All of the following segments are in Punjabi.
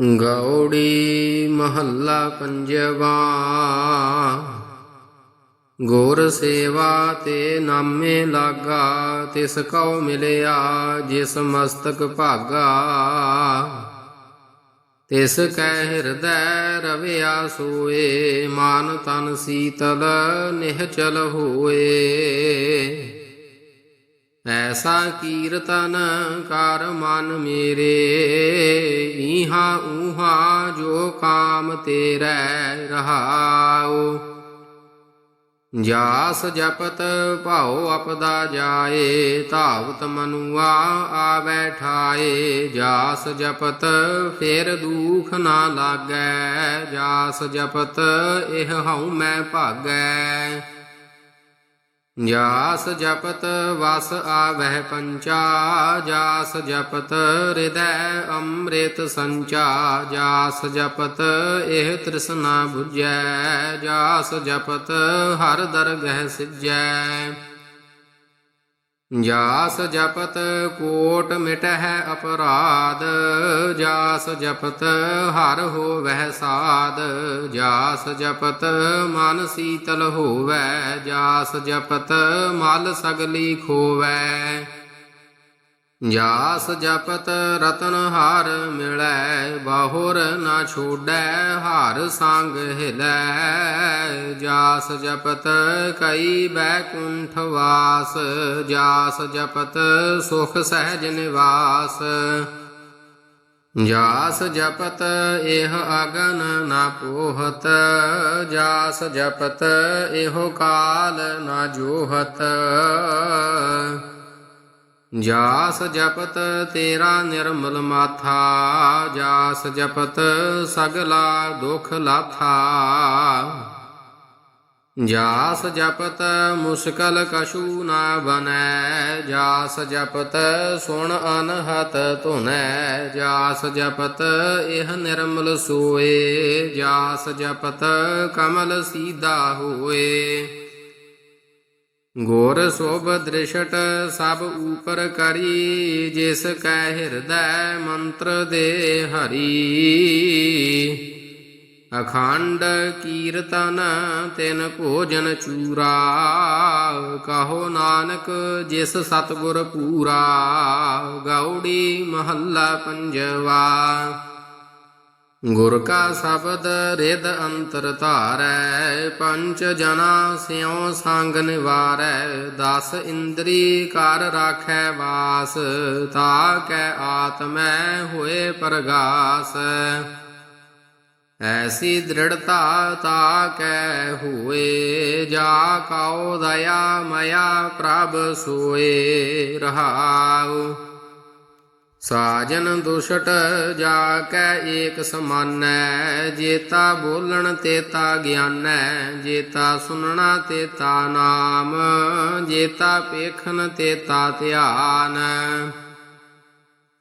ਗੌੜੀ ਮਹੱਲਾ ਪੰਜਵਾ। ਗੁਰ ਸੇਵਾ ਤੇ ਨਾਮੇ ਲਾਗਾ, ਤਿਸ ਕਉ ਮਿਲਿਆ, ਜਿਸ ਮਸਤਕ ਭਾਗਾ। ਤਿਸ ਕੈ ਹਿਰਦੈ ਰਵਿਆ ਸੋਏ, ਮਾਨ ਤਨ ਸੀਤਲ ਨਿਹਚਲ ਹੋਏ। ਐਸਾ ਕੀਰਤਨ ਕਰ ਮਨ ਮੇਰੇ, ਈਹਾ ਊਹਾ ਜੋ ਕਾਮ ਤੇਰੇ ਰਹਾਉ। ਜਾਸ ਜਪਤ ਭਾਉ ਅਪਦਾ ਜਾਏ, ਧਾਵਤ ਮਨੁਆ ਆਵੈ ਠਾਏ। ਜਾਸ ਜਪਤ ਫਿਰ ਦੁਖ ਨਾ ਲਾਗੈ, ਜਾਸ ਜਪਤ ਇਹ ਹਉ ਮੈਂ ਭਾਗੈ। ਜਾਸ ਜਪਤ ਵਸ ਆਵਹਿ ਪੰਚਾ, ਜਾਸ ਜਪਤ ਹਿਰਦੈ ਅੰਮ੍ਰਿਤ ਸੰਚਾ, ਜਾਸ ਜਪਤ ਇਹ ਤ੍ਰਿਸ਼ਨਾ 부ਜੈ ਜਾਸ ਜਪਤ ਹਰ ਦਰਗਹਿ ਸਿਜੈ। ਜਾਸ ਜਪਤ ਕੋਟ ਮਿਟਹਿ ਅਪਰਾਧ, ਜਾਸ ਜਪਤ ਹਰ ਹੋਵਹਿ ਸਾਧ, ਜਾਸ ਜਪਤ ਮਨ ਸੀਤਲ ਹੋਵੈ ਜਾਸ ਜਪਤ ਮਲ ਸਗਲੀ ਖੋਵੈ ਜਾਸ ਜਪਤ ਰਤਨ ਹਾਰ ਮਿਲੈ, ਬਾਹੁਰ ਨਾ ਛੋੜੈ, ਹਾਰ ਸੰਗ ਹਿਲੈ। ਜਾਸ ਜਪਤ ਕਈ ਬੈਕੁੰਠ ਵਾਸ, ਜਾਸ ਜਪਤ ਸੁਖ ਸਹਿਜ ਨਿਵਾਸ। ਜਾਸ ਜਪਤ ਇਹ ਅਗਨ ਨਾ ਪੋਹਤ, ਜਾਸ ਜਪਤ ਇਹੋ ਕਾਲ ਨਾ ਜੋਹਤ। ਜਾਸ ਜਪਤ ਤੇਰਾ ਨਿਰਮਲ ਮਾਥਾ, ਜਾਸ ਜਪਤ ਸਗਲਾ ਦੁਖ ਲਾਥਾ। ਜਾਸ ਜਪਤ ਮੁਸ਼ਕਲ ਕਛੂ ਨਾ ਬਨੈ ਜਾਸ ਜਪਤ ਸੁਣ ਅਨਹਤ ਧੁਨੈ। ਜਾਸ ਜਪਤ ਇਹ ਨਿਰਮਲ ਸੋਏ, ਜਾਸ ਜਪਤ ਕਮਲ ਸੀਦਾ ਹੋਏ। ਗੋਰ ਸੋਭ ਦ੍ਰਿਸ਼ਟ, ਸਭ ਉਪਰ ਕਰੀ, ਜਿਸ ਕੈ ਹਿਰਦੈ ਮੰਤਰ ਦੇ ਹਰੀ। ਅਖੰਡ ਕੀਰਤਨ ਤਿਨ ਭੋਜਨ ਚੂਰਾ, ਕਹੋ ਨਾਨਕ ਜਿਸ ਸਤਗੁਰ ਪੂਰਾ ਗੌੜੀ ਮਹੱਲਾ ਪੰਜਵਾ। ਗੁਰ ਕਾ ਸ਼ਬਦ ਰਿਦ ਅੰਤਰ ਧਾਰੈ ਪੰਚ ਜਨਾ ਸਿਉ ਸੰਗ ਨਿਵਾਰੈ, ਦਸ ਇੰਦਰੀ ਕਰ ਰਾਖੈ ਵਾਸ, ਤਾ ਕੈ ਆਤਮੈ ਹੋਏ ਪ੍ਰਗਾਸ। ਐਸੀ ਦ੍ਰਿੜਤਾ ਤਾ ਕੈ ਹੋਏ, ਜਾ ਕਉ ਦਇਆ ਮਇਆ ਪ੍ਰਭ ਸੋਏ ਰਹਾਉ। ਸਾਜਨ ਦੁਸ਼ਟ ਜਾ ਕੈ ਏਕ ਸਮਾਨੈ, ਜੇਤਾ ਬੋਲਣ ਤੇਤਾ ਗਿਆਨੈ, ਜੇਤਾ ਸੁਨਣਾ ਤੇਤਾ ਨਾਮ, ਜੇਤਾ ਪੇਖਨ ਤੇਤਾ ਧਿਆਨ।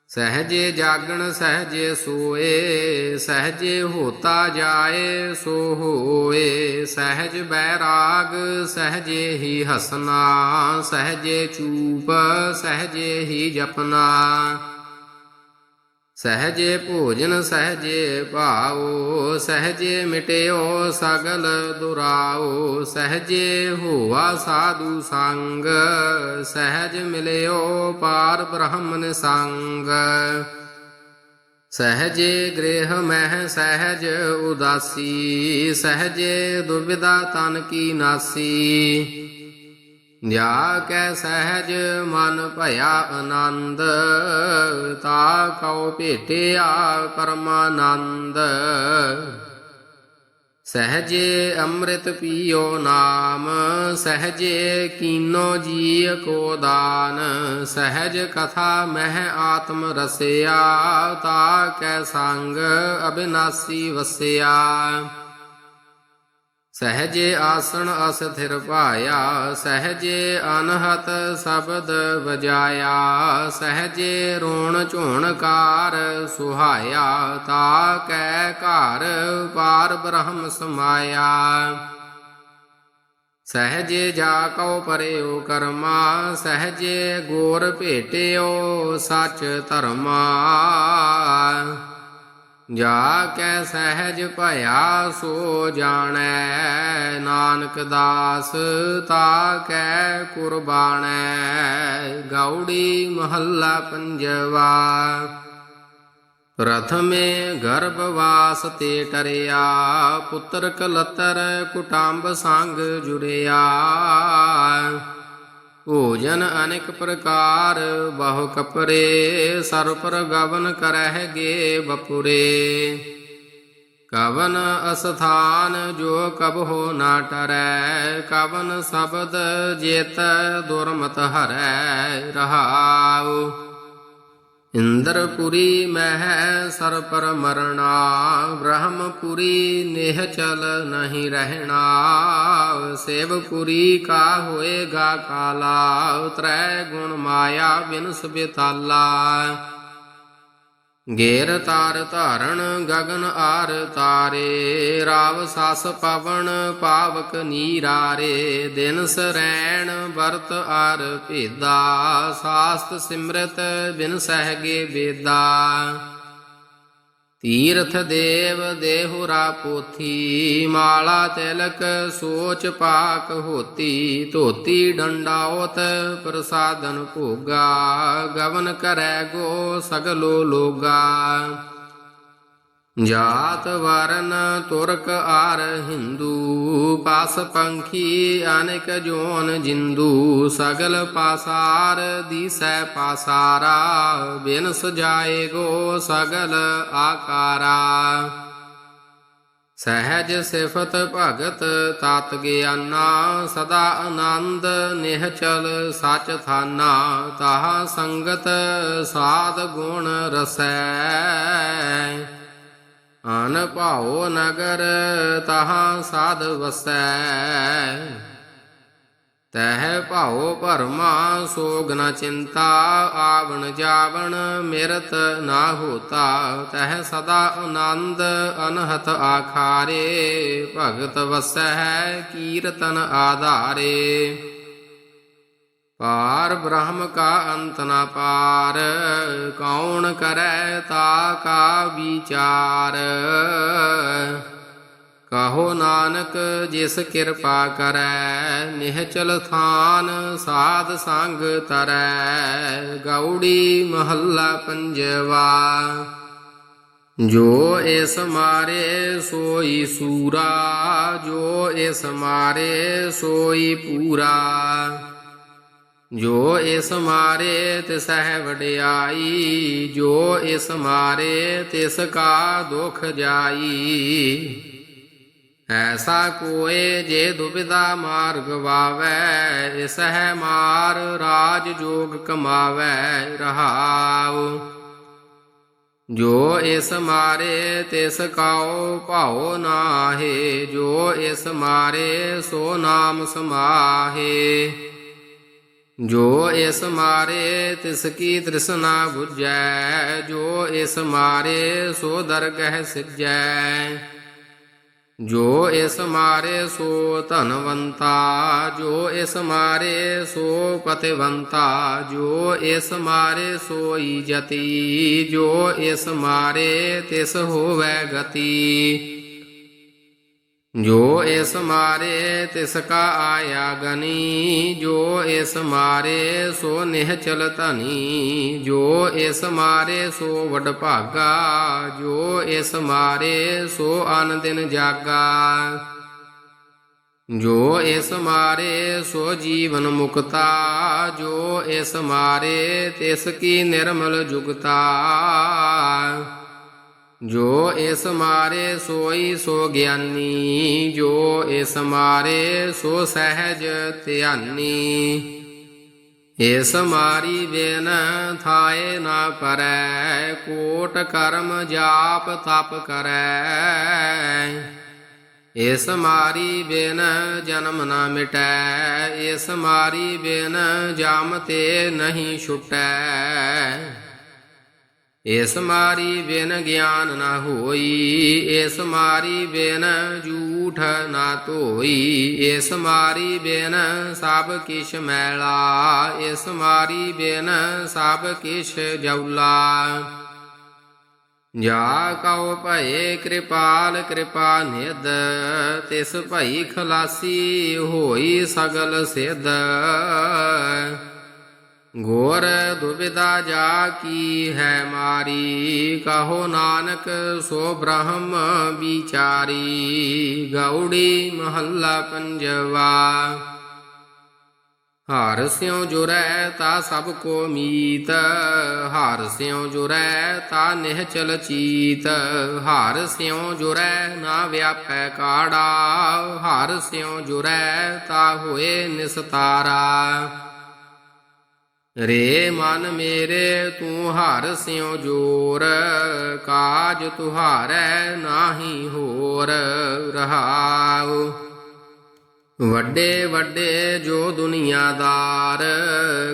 ਸਹਜੇ ਜਾਗਣ, ਸਹਜੇ ਸੋਏ, ਸਹਜੇ ਹੋਤਾ ਜਾਏ, ਸੋ ਹੋਏ। ਸਹਜ ਬੈਰਾਗ, ਸਹਜੇ ਹੀ ਹਸਨਾ, ਸਹਜੇ ਚੂਪ, ਸਹਜੇ ਹੀ ਜਪਨਾ। ਸਹਜੇ ਭੋਜਨ ਸਹਜੇ ਭਾਉ ਸਹਜੇ ਮਿਟਿਓ ਸਗਲ ਦੁਰਾਉ ਸਹਜੇ ਹੋਵਾ ਸਾਧੂ ਸੰਗ, ਸਹਜ ਮਿਲਿਓ ਪਾਰ ਬ੍ਰਹਮਨ ਸੰਗ। ਸਹਜੇ ਗ੍ਰਹਿ ਮਹਿ ਸਹਜ ਉਦਾਸੀ, ਸਹਜੇ ਦੁਬਿਧਾ ਤਨ ਕੀ ਨਾਸੀ। ਜਾ ਕੈ ਸਹਿਜ ਮਨ ਭਇਆ ਆਨੰਦ, ਤਾ ਕਉ ਭੇਟਿਆ ਪਰਮਾਨੰਦ। ਸਹਜੇ ਅੰਮ੍ਰਿਤ ਪੀਓ ਨਾਮ, ਸਹਜੇ ਕੀਨੋ ਜੀ ਕੋ ਦਾਨ। ਸਹਜ ਕਥਾ ਮਹਿ ਆਤਮ ਰਸਿਆ, ਤਾ ਕੈ ਸੰਗ ਅਬਿਨਾਸੀ ਵਸਿਆ। ਸਹਜੇ ਆਸਣ ਅਸਥਿਰ ਭਾਇਆ, ਸਹਜੇ ਅਨਹਤ ਸ਼ਬਦ ਵਜਾਇਆ, ਸਹਜੇ ਰੋਣ ਝੋਣਕਾਰ ਸੁਹਾਇਆ, ਤਾ ਕੈ ਘਰ ਪਾਰ ਬ੍ਰਹਮ ਸਮਾਇਆ। ਸਹਜੇ ਜਾ ਕਉ ਪਰਿਓ ਕਰਮਾ, ਸਹਜੇ ਗੋਰ ਭੇਟਿਓ ਸਚ ਧਰਮਾ। ਜਾ ਕੈ ਸਹਿਜ ਭਇਆ ਸੋ ਜਾਣੈ, ਨਾਨਕ ਦਾਸ ਤਾ ਕੈ ਕੁਰਬਾਨੈ ਗੌੜੀ ਮਹੱਲਾ ਪੰਜਵਾ। ਪ੍ਰਥਮੇ ਗਰਭਵਾਸ ਤੇ ਟਰਿਆ, ਪੁੱਤਰ ਕਲਤਰ ਕੁਟੰਬ ਸੰਗ ਜੁਰਿਆ ਭੋਜਨ ਅਨੇਕ ਪ੍ਰਕਾਰ, ਬਹੁ ਕਪਰੇ ਸਰ ਪਰ ਗਵਨ ਕਰਹਿਗੇ ਬਪੁਰੇ ਕਵਨ ਅਸਥਾਨ ਜੋ ਕਬਹੁ ਨਾ ਟਰੈ, ਕਵਨ ਸ਼ਬਦ ਜੇਤ ਦੁਰਮਤ ਹਰੈ ਰਹਾਉ। ਇੰਦਰਪੁਰੀ ਮਹਿ ਸਰ ਪਰ ਬ੍ਰਹਮਪੁਰੀ ਨਿਹ ਚਲ ਨਹੀਂ ਰਹਿਣਾ। ਸੇਵਪੁਰੀ ਕਾ ਹੋਏਗਾ ਕਾਲਾ, ਉਤਰੈ ਗੁਣ ਮਾਇਆ ਬਿਨਸ ਬਿਤਾਲਾ। ਗੇਰ ਤਾਰ ਧਾਰਣ, ਗਗਨ ਆਰ ਤਾਰੇ। ਰਾਵ ਸਸ ਪਵਨ, ਪਾਵਕ ਨੀਰਾਰੇ। ਦਿਨ ਸਰੈਣ ਵਰਤ ਆਰ ਭੇਦਾ। ਸਾਸਤ ਸਿਮਰਤ ਬਿਨ ਸਹਗੇ ਵੇਦਾ। ਤੀਰਥ ਦੇਵ ਦੇਹੁਰਾ ਪੋਥੀ, ਮਾਲਾ ਤਿਲਕ ਸੋਚ ਪਾਕ ਹੋਤੀ, ਧੋਤੀ ਡੰਡਾਉਤ ਪ੍ਰਸਾਦਨ ਭੋਗਾ, ਗਵਨ ਕਰੈ ਗੋ ਸਗਲੋ ਲੋਗਾ। ਜਾਤ ਵਰਨ ਤੁਰਕ ਆਰ ਹਿੰਦੂ, ਪਾਸ ਪੰਖੀ ਅਨੇਕ ਜੋਨ ਜਿੰਦੂ, ਸਗਲ ਪਾਸਾਰ ਦੀਸੈ ਪਾਸਾਰਾ ਬਿਨ ਸਜਾਏ ਗੋ ਸਗਲ ਆਕਾਰਾ। ਸਹਿਜ ਸਿਫਤ ਭਗਤ ਤਾਤ ਗਿਆਨਾ, ਸਦਾ ਆਨੰਦ ਨਿਹਚਲ ਸਚ ਥਾਨਾ, ਤਾਹ ਸੰਗਤ ਸਾਧ ਗੁਣ ਰਸੈ। ਅਨ ਭਾਉ ਨਗਰ ਤਹਾਂ ਸਾਧ ਵਸੈ। ਤਹਿ ਭਾਉ ਭਰਮਾ ਸੋਗ ਨ ਚਿੰਤਾ, ਆਵਣ ਜਾਵਣ ਮਿਰਤ ਨਾ ਹੋਤਾ। ਤਹਿ ਸਦਾ ਆਨੰਦ ਅਨਹਤ ਆਖਾਰੇ, ਭਗਤ ਵਸੈ ਕੀਰਤਨ ਆਧਾਰੇ। ਪਾਰ ਬ੍ਰਹਮ ਕਾ ਅੰਤ ਨਾ ਪਾਰ, ਕੌਣ ਕਰੈ ਤਾ ਕਾ ਵਿਚਾਰ। ਕਹੋ ਨਾਨਕ, ਜਿਸ ਕਿਰਪਾ ਕਰੈ ਨਿਹਚਲ ਥਾਨ ਸਾਧ ਸੰਗ ਤਰੈ ਗੌੜੀ ਮਹੱਲਾ ਪੰਜਵਾ। ਜੋ ਇਸ ਮਾਰੇ, ਸੋਈ ਸੂਰਾ, ਜੋ ਇਸ ਮਾਰੇ, ਸੋਈ ਪੂਰਾ। ਜੋ ਇਸ ਮਾਰੇ ਤਿਸ ਹੈ ਵਡਿਆਈ, ਜੋ ਇਸ ਮਾਰੇ ਤਿਸ ਕਾ ਦੁਖ ਜਾਈ। ਐਸਾ ਕੋਏ ਜੇ ਦੁਬਿਦਾ ਮਾਰਗ ਵਾਵੈ, ਇਸ ਹੈ ਮਾਰ ਰਾਜ ਜੋਗ ਕਮਾਵੈ ਰਹਾਉ। ਜੋ ਇਸ ਮਾਰੇ ਤਿਸ ਕਾਉ ਭਾਉ ਨਾਹੇ, ਜੋ ਇਸ ਮਾਰੇ ਸੋ ਨਾਮ ਸਮਾਹੇ। ਜੋ ਇਸ ਮਾਰੇ ਤਿਸ ਕੀ ਤ੍ਰਿਸ਼ਨਾ 부ਜੈ ਜੋ ਇਸ ਮਾਰੇ ਸੋ ਦਰਗਹਿ ਸਿਜੈ। ਜੋ ਇਸ ਮਾਰੇ ਸੋ ਧਨਵੰਤਾ, ਜੋ ਇਸ ਮਾਰੇ ਸੋ ਪਤਿਵੰਤਾ, ਜੋ ਇਸ ਮਾਰੇ ਸੋਈ ਜਤੀ, ਜੋ ਇਸ ਮਾਰੇ ਤਿਸ ਹੋਵੈ ਗਤੀ। ਜੋ ਇਸ ਮਾਰੇ ਤਿਸ ਕਾ ਆਇਆ ਗਨੀ, ਜੋ ਇਸ ਮਾਰੇ ਸੋ ਨਿਹਚਲ ਧਨੀ, ਜੋ ਇਸ ਮਾਰੇ ਸੋ ਵਡ ਭਾਗਾ, ਜੋ ਇਸ ਮਾਰੇ ਸੋ ਅਨ ਦਿਨ ਜਾਗਾ। ਜੋ ਇਸ ਮਾਰੇ ਸੋ ਜੀਵਨ ਮੁਕਤਾ, ਜੋ ਇਸ ਮਾਰੇ ਤਿਸ ਕੀ ਨਿਰਮਲ ਜੁਗਤਾ। ਜੋ ਇਸ ਮਾਰੇ ਸੋਈ ਸੋ ਗਿਆਨੀ, ਜੋ ਇਸ ਮਾਰੇ ਸੋ ਸਹਿਜ ਧਿਆਨੀ। ਇਸ ਮਾਰੀ ਬਿਨ ਥਾਏ ਨਾ ਕਰੈ ਕੋਟ ਕਰਮ ਜਾਪ ਤਪ ਕਰੈ। ਇਸ ਮਾਰੀ ਬਿਨ ਜਨਮ ਨਾ ਮਿਟੈ, ਇਸ ਮਾਰੀ ਬਿਨ ਜਮ ਤੇ ਨਹੀਂ ਛੁਟੈ। ਇਸ ਮਾਰੀ ਬਿਨ ਗਿਆਨ ਨਾ ਹੋਈ, ਇਸ ਮਾਰੀ ਬਿਨ ਝੂਠ ਨਾ ਧੋਈ, ਇਸ ਮਾਰੀ ਬਿਨ ਸਭ ਕਿਛ ਮੈਲਾ, ਇਸ ਮਾਰੀ ਬਿਨ ਸਭ ਕਿਛ ਜੌਲਾ। ਜਾ ਕਉ ਭਏ ਕਿਰਪਾਲ, ਕਿਰਪਾ ਨਿਧ, ਤਿਸ ਭਈ ਖਲਾਸੀ ਹੋਈ ਸਗਲ ਸਿਧ। ਗੋਰ ਦੁਬਿਦਾ ਜਾ ਕੀ ਹੈ ਮਾਰੀ? ਕਹੋ ਨਾਨਕ, ਸੋ ਬ੍ਰਹਮ ਵਿਚਾਰੀ। ਗੌੜੀ ਮਹੱਲਾ ਪੰਜਵਾ। ਹਰ ਸਿਉ ਜੁਰੈ ਤਾ ਸਭ ਕੋ ਮੀਤ। ਹਰ ਸਿਉ ਜੁਰੈ ਤਾ ਨਿਹਚਲ ਚੀਤ। ਹਰ ਸਿਉ ਜੁਰੈ ਨਾ ਵਿਆਪੈ ਕਾੜਾ। ਹਰ ਸਿਉ ਜੁਰੈ ਤਾ ਹੋਏ ਨਿਸਤਾਰਾ। ਰੇ ਮਨ ਮੇਰੇ ਤੂੰ ਹਰ ਸਿਉ ਜੋਰ, ਕਾਜ ਤੁਹਾਰੈ ਨਾਹੀ ਹੋਰ ਰਹਾਉ। ਵੱਡੇ ਵੱਡੇ ਜੋ ਦੁਨੀਆਦਾਰ,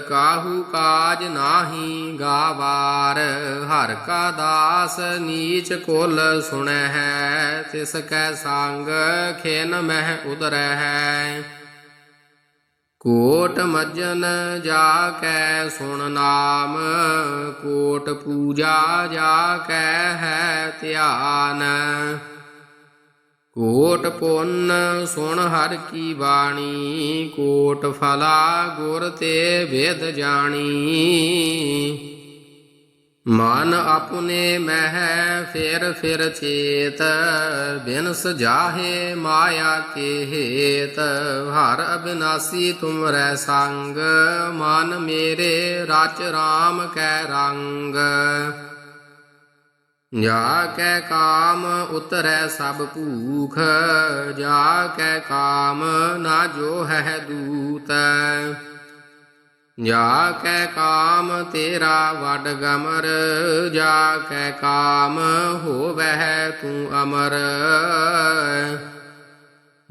ਕਾਹੂ ਕਾਜ ਨਾਹੀ ਗਾਵਾਰ, ਹਰ ਕਾ ਦਾਸ ਨੀਚ ਕੋਲ ਸੁਣੈ ਹੈ ਤਿਸ ਕੈ ਸੰਗ ਖੇਨ ਮਹਿ ਉਦਰੈ ਹੈ ਕੋਟ ਮੱਜਨ ਜਾ ਕੈ ਸੁਣ ਨਾਮ, ਕੋਟ ਪੂਜਾ ਜਾ ਕੈ ਹੈ ਧਿਆਨ। ਕੋਟ ਪੁੰਨ ਸੁਣ ਹਰ ਕੀ ਬਾਣੀ, ਕੋਟ ਫਲਾ ਗੁਰ ਤੇ ਵੇਦ ਜਾਣੀ। ਮਨ ਆਪਨੇ ਮਹਿ ਫਿਰ ਫਿਰ ਚੇਤ, ਬਿਨ ਸਜਾਹੇ ਮਾਇਆ ਕੇ ਹੇਤ। ਹਰ ਅਬਿਨਾਸੀ ਤੁਮਰੈ ਸੰਗ, ਮਨ ਮੇਰੇ ਰਚ ਰਾਮ ਕੈ ਰੰਗ। ਜਾ ਕੈ ਕਾਮ ਉਤਰੈ ਸਭ ਭੂਖ, ਜਾ ਕੈ ਕਾਮ ਨਾ ਜੋ ਹੈ ਦੂਤ। ਜਾ ਕੈ ਕਾਮ ਤੇਰਾ ਵਡ ਗਮਰ ਜਾ ਕੈ ਕਾਮ ਹੋਵੈ ਤੂੰ ਅਮਰ।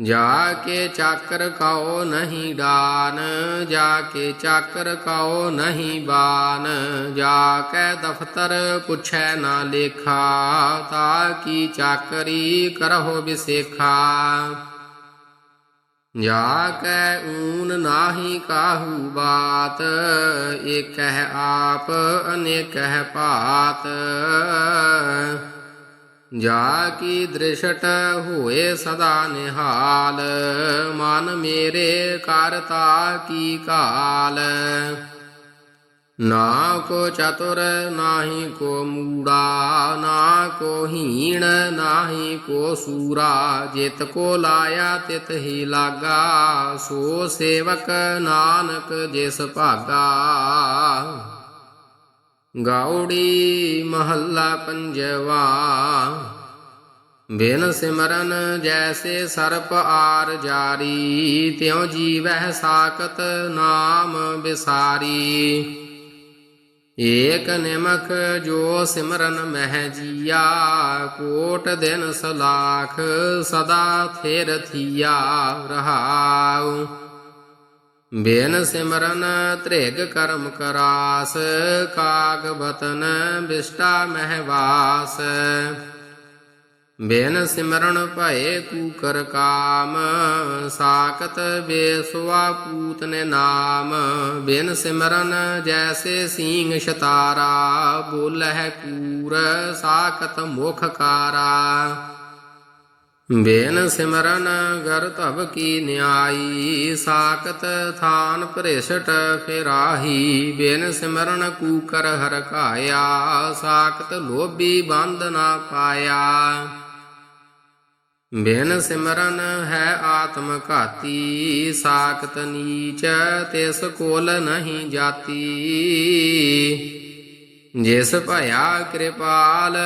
ਜਾ ਕੇ ਚਾਕਰ ਕਉ ਨਹੀਂ ਡਾਨ ਜਾ ਕੇ ਚਾਕਰ ਕਉ ਨਹੀਂ ਬਾਨ। ਜਾ ਕੇ ਦਫਤਰ ਪੁੱਛੈ ਨਾ ਲੇਖਾ, ਤਾ ਕੀ ਚਾਕਰੀ ਕਰਹੁ ਵਿਸੇਖਾ। ਜਾ ਕੈ ਊਨ ਨਾਹੀ ਕਾਹੂ ਬਾਤ, ਏਕਹਿ ਆਪ ਅਨੇਕਹਿ ਭਾਤ। ਜਾ ਕੀ ਦ੍ਰਿਸ਼ਟ ਹੋਏ ਸਦਾ ਨਿਹਾਲ, ਮਨ ਮੇਰੇ ਕਰਤਾ ਕੀ ਕਾਲ। ਨਾ ਕੋ ਚਤੁਰ, ਨਾਹੀ ਕੋ ਮੂੜਾ, ਨਾ ਕੋ ਹੀਣ, ਨਾਹੀ ਕੋ ਸੂਰਾ। ਜਿਤ ਕੋ ਲਾਇਆ, ਤਿਤ ਹੀ ਲਾਗਾ। ਸੋ ਸੇਵਕ ਨਾਨਕ, ਜਿਸ ਭਾਗਾ। ਗਾਉੜੀ ਮਹੱਲਾ ਪੰਜਵਾ। ਬਿਨ ਸਿਮਰਨ ਜੈਸੇ ਸਰਪ ਆਰ ਜਾਰੀ, ਤਿਉ ਜੀਵਹਿ ਸਾਖਤ ਨਾਮ ਵਿਸਾਰੀ ਏਕ ਨਿਮਖ ਜੋ ਸਿਮਰਨ ਮਹਿ ਜੀਆ, ਕੋਟ ਦਿਨ ਸਲਾਖ ਸਦਾ ਥਿਰ ਥੀਆ ਰਹਾਉ। ਬਿਨ ਸਿਮਰਨ ਤ੍ਰਿਗ ਕਰਮ ਕਰਾਸ ਕਾਗ ਬਤਨ ਬਿਸ਼ਟਾ ਮਹਿਵਾਸ ਬਿਨ ਸਿਮਰਨ ਭਏ ਕੂਕਰ ਕਾਮ, ਸਾਖਤ ਬੇਸਵਾ ਪੂਤ ਨੇ ਨਾਮ। ਬਿਨ ਸਿਮਰਨ ਜੈਸੇ ਸੀਂਗ ਸ਼ਤਾਰਾ, ਬੋਲਹਿ ਕੂਰ ਸਾਖਤ ਮੁਖ ਕਾਰਾ। ਬੇਨ ਸਿਮਰਨ ਗਰ ਧਬ ਕੀ ਨਿਆਈ, ਸਾਖਤ ਥਾਨ ਭ੍ਰਿਸ਼ਟ ਫਿਰਾਹੀ। ਬੇਨ ਸਿਮਰਨ ਕੂਕਰ ਹਰ ਕਾਇਆ ਸਾਖਤ ਲੋਭੀ ਬੰਦ ਨਾ ਪਾਇਆ। ਬਿਨ ਸਿਮਰਨ ਹੈ ਆਤਮ ਘਾਤੀ, ਸਾਖਤ ਨੀਚ ਤਿਸ ਕੋਲ ਨਹੀਂ ਜਾਤੀ। ਜਿਸ ਭਇਆ ਕਿਰਪਾਲ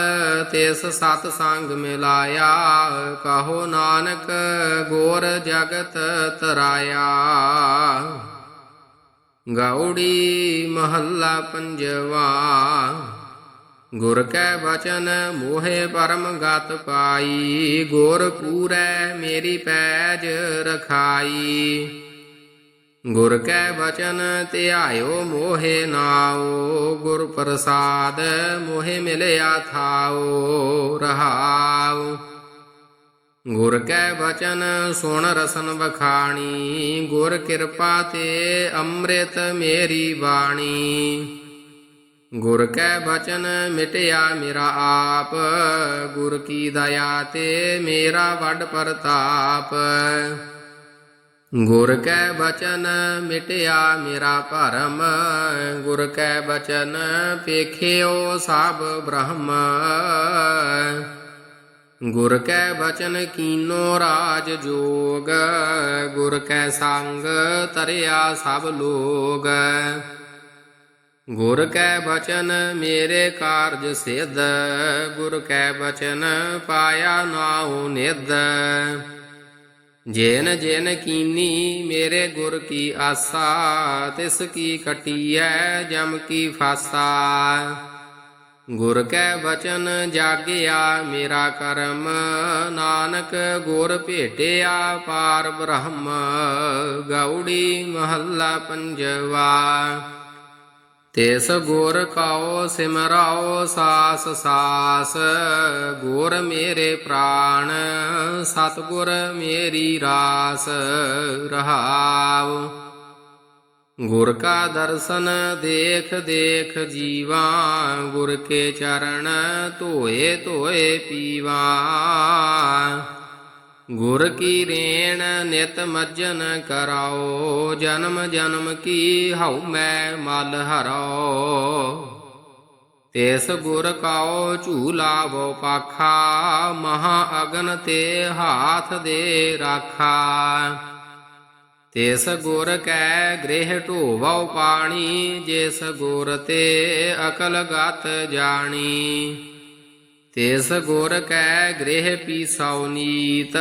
ਤਿਸ ਸਤ ਸੰਗ ਮਿਲਾਇਆ, ਕਹੋ ਨਾਨਕ ਗੋਰ ਜਗਤ ਤਰਾਇਆ। ਗੌੜੀ ਮਹੱਲਾ ਪੰਜਵਾ। ਗੁਰ ਕੈ ਬਚਨ ਮੋਹਿ ਪਰਮ ਗਤ ਪਾਈ, ਗੁਰ ਪੂਰੈ ਮੇਰੀ ਪੈਜ ਰਖਾਈ। ਗੁਰ ਕੈ ਬਚਨ ਧਿਆਇਓ ਮੋਹਿ ਨਾਓ, ਗੁਰ ਪ੍ਰਸਾਦ ਮੋਹਿ ਮਿਲਿਆ ਥਾਓ, ਰਹਾਉ। ਗੁਰ ਕੈ ਬਚਨ ਸੁਣ ਰਸਨ ਵਖਾਣੀ, ਗੁਰ ਕਿਰਪਾ ਤੇ ਅੰਮ੍ਰਿਤ ਮੇਰੀ ਬਾਣੀ। ਗੁਰ ਕੈ ਬਚਨ ਮਿਟਿਆ ਮੇਰਾ ਆਪ, ਗੁਰ ਕੀ ਦਇਆ ਤੇ ਮੇਰਾ ਵੱਡ ਪ੍ਰਤਾਪ। ਗੁਰ ਕੈ ਬਚਨ ਮਿਟਿਆ ਮੇਰਾ ਭਰਮ, ਗੁਰ ਕੈ ਬਚਨ ਪੇਖਿਓ ਸਭ ਬ੍ਰਹਮ। ਗੁਰ ਕੈ ਬਚਨ ਕੀਨੋ ਰਾਜ ਜੋਗ, ਗੁਰ ਕੈ ਸੰਗ ਤਰਿਆ ਸਭ ਲੋਗ। ਗੁਰ ਕੈ ਬਚਨ ਮੇਰੇ ਕਾਰਜ ਸਿੱਧ, ਗੁਰ ਕੈ ਬਚਨ ਪਾਇਆ ਨਾਉ ਨਿਧ। ਜੇਨ ਜੇਨ ਕੀਨੀ ਮੇਰੇ ਗੁਰ ਕੀ ਆਸਾ, ਤਿਸ ਕੀ ਕਟੀਐ ਜਮ ਕੀ ਫਾਸਾ। ਗੁਰ ਕੈ ਬਚਨ ਜਾਗਿਆ ਮੇਰਾ ਕਰਮ, ਨਾਨਕ ਗੁਰ ਭੇਟਿਆ ਪਾਰ ਬ੍ਰਹਮ ਗੌੜੀ ਮਹੱਲਾ ਪੰਜਵਾ। ਤਿਸ ਗੁਰ ਕਉ ਸਿਮਰਾਓ ਸਾਸ ਸਾਸ, ਗੁਰ ਮੇਰੇ ਪ੍ਰਾਣ, ਸਤਗੁਰ ਮੇਰੀ ਰਾਸ ਰਹਾਉ। ਗੁਰ ਕਾ ਦਰਸ਼ਨ ਦੇਖ ਦੇਖ ਜੀਵਾ, ਗੁਰ ਕੇ ਚਰਨ ਧੋਏ ਧੋਏ ਪੀਵਾ। ਗੁਰ ਕੀ ਰੇਣ ਨਿਤ ਮਜਨ ਕਰਾਓ, ਜਨਮ ਜਨਮ ਕੀ ਹਉ ਮੈਂ ਮਲ ਹਰਾਓ। ਤੇਸ ਗੁਰ ਕਾਓ ਝੂਲਾਵੋ ਪਾਖਾ, ਮਹਾ ਅਗਨ ਤੇ ਹਾਥ ਦੇ ਰਾਖਾ। ਤਿਸ ਗੁਰ ਕੈ ਗ੍ਰਹਿ ਢੋਵਉ ਪਾਣੀ, ਜਿਸ ਗੁਰ ਤੇ ਅਕਲ ਗਤ ਜਾਣੀ। ਤਿਸ ਗੁਰ ਕੈ ਗ੍ਰਹਿ ਪੀਸਉ ਨੀਤ,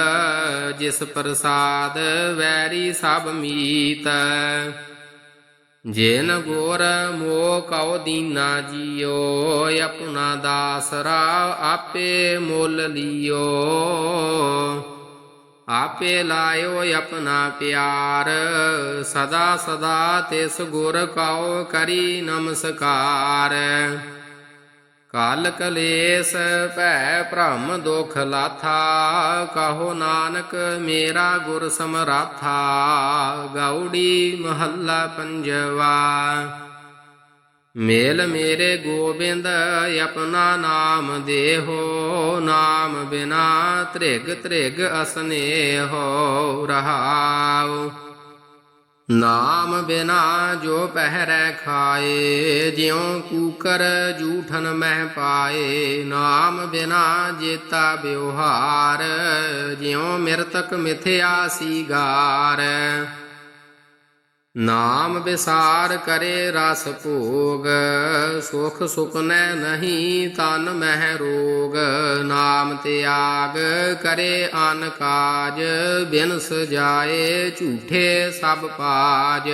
ਜਿਸ ਪ੍ਰਸਾਦ ਵੈਰੀ ਸਭ ਮੀਤ। ਜੇਨ ਗੁਰ ਮੋ ਕਉ ਦੀਨਾ ਜੀਓ, ਆਪਣਾ ਦਾਸਰਾ ਆਪੇ ਮੁੱਲ ਲਿਓ। ਆਪੇ ਲਾਇਓ ਆਪਣਾ ਪਿਆਰ, ਸਦਾ ਸਦਾ ਤਿਸ ਗੁਰ ਕਉ ਕਰੀ ਨਮਸਕਾਰ। ਕਾਲ ਕਲੇਸ਼ ਭੈ ਭ੍ਰਮ ਦੁਖ ਲਾਥਾ, ਕਹੋ ਨਾਨਕ ਮੇਰਾ ਗੁਰ ਸਮਰਾਥਾ ਗੌੜੀ ਮਹੱਲਾ ਪੰਜਵਾ। ਮੇਲ ਮੇਰੇ ਗੋਬਿੰਦ, ਆਪਣਾ ਨਾਮ ਦੇਹੋ, ਨਾਮ ਬਿਨਾ ਤ੍ਰਿਗ ਤ੍ਰਿਗ ਅਸਨੇਹੋ ਰਹਾਉ। ਨਾਮ ਬਿਨਾ ਜੋ ਪਹਿਰੈ ਖਾਏ, ਜਿਉ ਕੂਕਰ ਜੂਠਨ ਮਹਿ ਪਾਏ। ਨਾਮ ਬਿਨਾ ਜੇਤਾ ਬਿਵਹਾਰ ਜਿਉ ਮਿਰਤਕ ਮਿਥਿਆ ਸੀਗਾਰ। ਨਾਮ ਵਿਸਾਰ ਕਰੇ ਰਸ ਭੋਗ, ਸੁਖ ਸੁਪਨੈ ਨਹੀਂ ਤਨ ਮਹਿ ਰੋਗ। ਨਾਮ ਤਿਆਗ ਕਰੇ ਅਨ ਕਾਜ ਬਿਨ ਸਜਾਏ ਝੂਠੇ ਸਭ ਪਾਜ।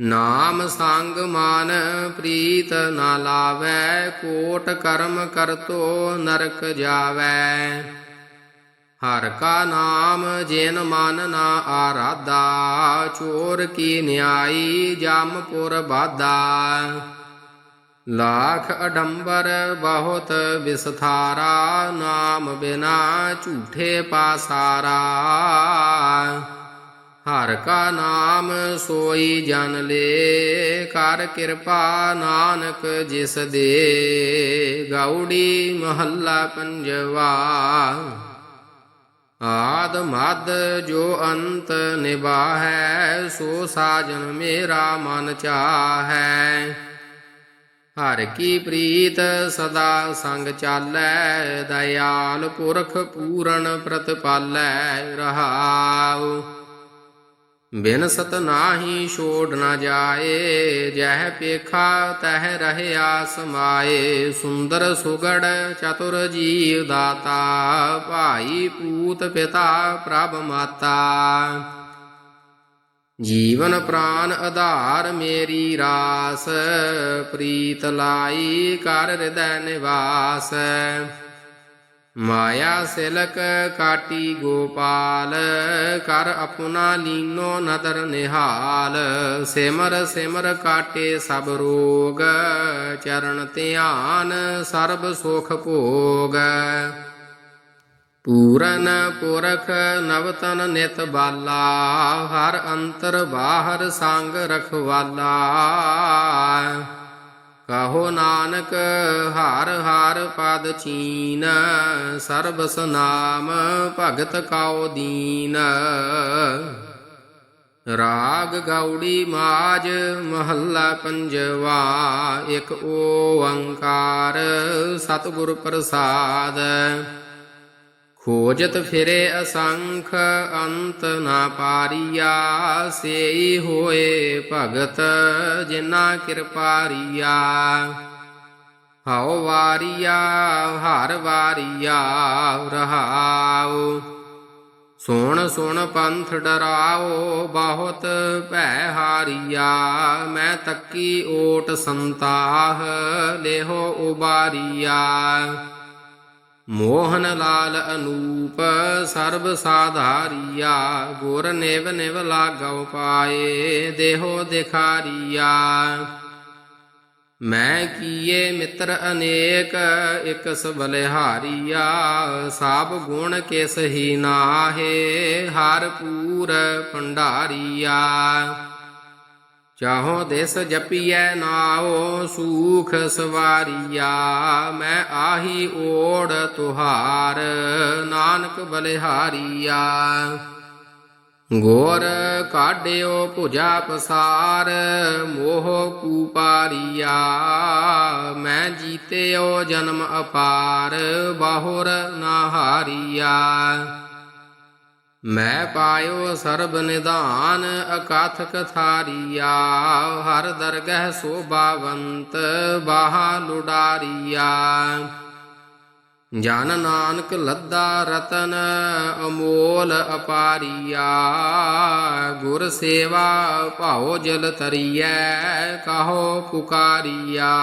ਨਾਮ ਸੰਗ ਮਾਨ ਪ੍ਰੀਤ ਨਾ ਲਾਵੈ, ਕੋਟ ਕਰਮ ਕਰਤੋ ਨਰਕ ਜਾਵੈ। ਹਰ ਕਾ ਨਾਮ ਜਿਨ ਮਨ ਨਾ ਆਰਾਧਾ, ਚੋਰ ਕੀ ਨਿਆਈ ਜਮਪੁਰ ਬਾਧਾ। ਲਾਖ ਅਡੰਬਰ ਬਹੁਤ ਵਿਸਥਾਰਾ, ਨਾਮ ਬਿਨਾ ਝੂਠੇ ਪਾਸਾਰਾ। ਹਰ ਕਾ ਨਾਮ ਸੋਈ ਜਨ ਲੇ, ਕਰ ਕਿਰਪਾ ਨਾਨਕ ਜਿਸ ਦੇ। ਗੌੜੀ ਮਹੱਲਾ ਪੰਜਵਾ। ਆਦ ਮਦ ਜੋ ਅੰਤ ਨਿਬਾਹੈ ਸੋ ਸਾਜਨ ਮੇਰਾ ਮਨ ਚਾਹੈ। ਹਰ ਕੀ ਪ੍ਰੀਤ ਸਦਾ ਸੰਗ ਚਾਲੈ, ਦਇਆਲ ਪੁਰਖ ਪੂਰਨ ਪ੍ਰਤਪਾਲੈ ਰਹਾਉ। ਬਿਨ ਸਤ ਨਾਹੀ ਛੋੜ ਨਾ ਜਾਏ, ਜਹ ਪੇਖਾ ਤਹ ਰਹਿਆ ਸਮਾਏ ਸੁੰਦਰ ਸੁਗੜ ਚਤੁਰ ਜੀਵ ਦਾਤਾ, ਭਾਈ ਪੂਤ ਪਿਤਾ ਪ੍ਰਭ ਮਾਤਾ। ਜੀਵਨ ਪ੍ਰਾਨ ਆਧਾਰ ਮੇਰੀ ਰਾਸ, ਪ੍ਰੀਤ ਲਾਈ ਕਰ ਹਿਰਦੈ ਨਿਵਾਸ। ਮਾਇਆ ਸਿਲਕ ਕਾਟੀ ਗੋਪਾਲ, ਕਰ ਆਪਣਾ ਲੀਨੋ ਨਦਰ ਨਿਹਾਲ, ਸਿਮਰ ਸਿਮਰ ਕਾਟੇ ਸਭ ਰੋਗ, ਚਰਨ ਧਿਆਨ ਸਰਬ ਸੁਖ ਭੋਗ। ਪੂਰਨ ਪੁਰਖ ਨਵਤਨ ਨਿਤ ਬਾਲਾ, ਹਰ ਅੰਤਰ ਬਾਹਰ ਸੰਗ ਰਖਵਾਲਾ। ਕਹੋ ਨਾਨਕ, ਹਰ ਹਰ ਪਦ ਚੀਨ, ਸਰਬ ਨਾਮ ਭਗਤ ਕਾਉ ਦੀਨ। ਰਾਗ ਗੌੜੀ ਮਾਜ ਮਹੱਲਾ ਪੰਜਵਾ, ਇੱਕ ਓੰਕਾਰ ਸਤਿਗੁਰ ਪ੍ਰਸਾਦ। ਖੋਜਤ ਫਿਰੇ ਅਸੰਖ ਅੰਤ ਨਾ ਪਾਰੀਆ, ਸੇਈ ਹੋਏ ਭਗਤ ਜਿਨਾ ਕਿਰਪਾਰੀਆ ਹਉ ਵਾਰੀਆ, ਹਰ ਵਾਰੀਆ ਰਹਾਉ। ਸੁਣ ਸੁਣ ਪੰਥ ਡਰਾਓ ਬਹੁਤ ਭੈ ਹਾਰੀਆ। ਮੈਂ ਤੱਕੀ ਓਟ ਸੰਤਾਹ, ਲੇਹੋ ਉਬਾਰੀਆ। ਮੋਹਨ ਲਾਲ ਅਨੂਪ ਸਰਬ ਸਾਧਾਰੀਆ, ਗੁਰ ਨਿਵ ਨਿਵ ਲਾਗਉ ਪਾਏ, ਦੇਹੋ ਦਿਖਾਰੀਆ। ਮੈਂ ਕੀਏ ਮਿੱਤਰ ਅਨੇਕ, ਇਕ ਸਬਲਿਹਾਰੀਆ ਸਭ ਗੁਣ ਕਿਸ ਹੀ ਨਾਹੇ, ਹਰ ਪੂਰ ਭੰਡਾਰੀਆ। ਚਾਹੋ ਦਿਸ ਜਪੀਐ ਨਾਉ ਸੂਖ ਸਵਾਰੀਆ, ਮੈਂ ਆਹੀ ਓੜ ਤੁਹਾਰ, ਨਾਨਕ ਬਲਿਹਾਰੀਆ। ਗੋਰ ਕਾਢਿਓ ਭੁਜਾ ਪਸਾਰ, ਮੋਹ ਕੂਪਾਰੀਆ, ਮੈਂ ਜੀਤਿਓ ਜਨਮ ਅਪਾਰ, ਬਾਹੁਰ ਨਾਹਾਰੀਆ। ਮੈਂ ਪਾਇਓ ਸਰਬ ਨਿਧਾਨ ਅਕਾਥ ਕਥਾਰੀਆ, ਹਰ ਦਰਗਹਿ ਸੋਭਾਵੰਤ ਬਾਹਾ ਲੁਡਾਰੀਆ। ਜਨ ਨਾਨਕ ਲੱਦਾ ਰਤਨ ਅਮੋਲ ਅਪਾਰੀਆ, ਗੁਰ ਸੇਵਾ ਭਾਉ ਜਲ ਤਰੀਐ ਕਹੋ ਪੁਕਾਰੀਆ।